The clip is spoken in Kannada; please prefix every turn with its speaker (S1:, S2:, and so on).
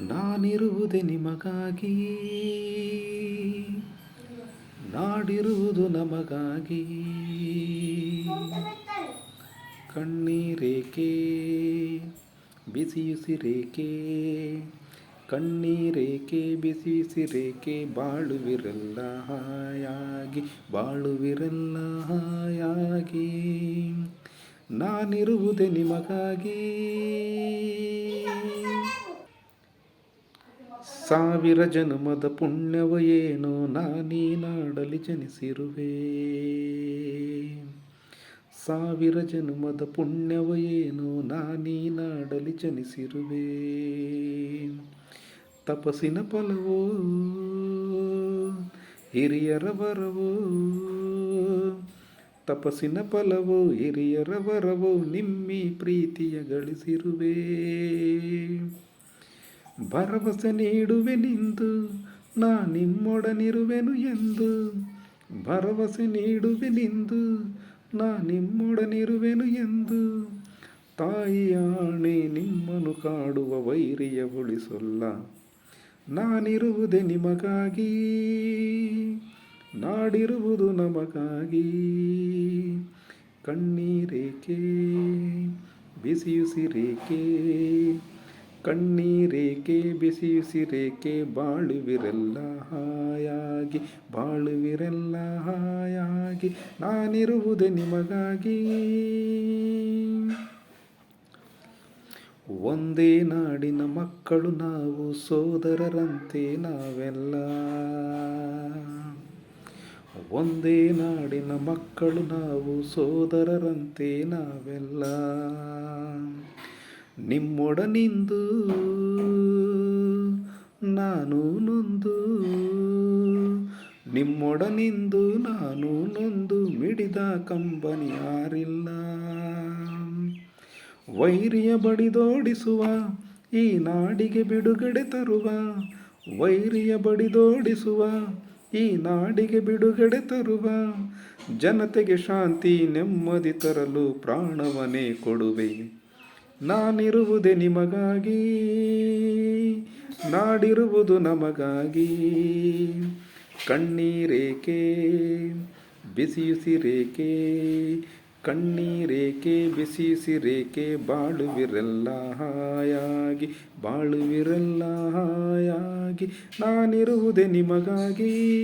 S1: ನಾನಿರುವುದೇ ನಿಮಗಾಗಿ. ನಾಡಿರುವುದು ನಮಗಾಗಿ. ಕಣ್ಣೀರೇಕೆ? ಬಿಸಿಯುಸಿರೇಕೆ? ಕಣ್ಣೀರೇಕೆ? ಬಿಸಿಯುಸಿರೇಕೆ? ಬಾಳುವಿರಲ್ಲ ಹಾಯಾಗಿ ಬಾಳುವಿರಲ್ಲ ಹಾಯಾಗಿ. ನಾನಿರುವುದೇ ನಿಮಗಾಗಿ. ಸಾವಿರ ಜನ್ಮದ ಪುಣ್ಯವ ಏನೋ ನಾನೀ ನಾಡಲಿ ಜನಿಸಿರುವೆ. ಸಾವಿರ ಜನ್ಮದ ಪುಣ್ಯವ ಏನೋ ನಾನೀ ನಾಡಲಿ ಜನಿಸಿರುವೆ. ತಪಸ್ಸಿನ ಫಲವೋ, ಹಿರಿಯರ ವರವೋ, ತಪಸ್ಸಿನ ಫಲವೋ, ಹಿರಿಯರ ವರವೋ, ನಿಮ್ಮಿ ಪ್ರೀತಿಯ ಗಳಿಸಿರುವೆ. ಭರವಸೆ ನೀಡುವೆ ನಿಂದು, ನಾ ನಿಮ್ಮೊಡನಿರುವೆನು ಎಂದು. ಭರವಸೆ ನೀಡುವೆ ನಿಂದು, ನಾ ನಿಮ್ಮೊಡನಿರುವೆನು ಎಂದು. ತಾಯಿಯಾಣೆ, ನಿಮ್ಮನ್ನು ಕಾಡುವ ವೈರಿಯ ಉಳಿಸೊಲ್ಲ. ನಾನಿರುವುದೇ ನಿಮಗಾಗಿ, ನಾಡಿರುವುದು ನಮಗಾಗಿ. ಕಣ್ಣೀರೇಕೆ, ಬಿಸಿಯುಸಿರೇಕೆ ಕಣ್ಣೀರೇಕೆ ಬಿಸಿಯುಸಿರೇಕೆ ಬಾಳುವಿರೆಲ್ಲ ಹಾಯಾಗಿ ಬಾಳುವಿರೆಲ್ಲ ಹಾಯಾಗಿ, ನಾನಿರುವುದೇ ನಿಮಗಾಗಿ. ಒಂದೇ ನಾಡಿನ ಮಕ್ಕಳು ನಾವು ಸೋದರರಂತೆ ನಾವೆಲ್ಲ. ಒಂದೇ ನಾಡಿನ ಮಕ್ಕಳು ನಾವು ಸೋದರರಂತೆ ನಾವೆಲ್ಲ. ನಿಮ್ಮೊಡನಿಂದು ನಾನು ನೊಂದು. ನಿಮ್ಮೊಡನಿಂದು ನಾನು ನೊಂದು, ಮಿಡಿದ ಕಂಬನಿ ಯಾರಿಲ್ಲ. ವೈರಿಯ ಬಡಿದೋಡಿಸುವ ಈ ನಾಡಿಗೆ ಬಿಡುಗಡೆ ತರುವ. ವೈರಿಯ ಬಡಿದೋಡಿಸುವ ಈ ನಾಡಿಗೆ ಬಿಡುಗಡೆ ತರುವ. ಜನತೆಗೆ ಶಾಂತಿ ನೆಮ್ಮದಿ ತರಲು ಪ್ರಾಣವನೇ ಕೊಡುವೆ. ನಾನಿರುವುದೇ ನಿಮಗಾಗಿ ನಾಡಿರುವುದು ನಮಗಾಗಿ. ಕಣ್ಣೀರೇಕೆ ಬಿಸಿಯುಸಿರೇಕೆ ಕಣ್ಣೀರೇಕೆ ಬಿಸಿಯುಸಿರೇಕೆ ಬಾಳುವಿರಲ್ಲ ಹಾಯಾಗಿ ಬಾಳುವಿರಲ್ಲ ಹಾಯಾಗಿ ನಾನಿರುವುದೇ ನಿಮಗಾಗಿ.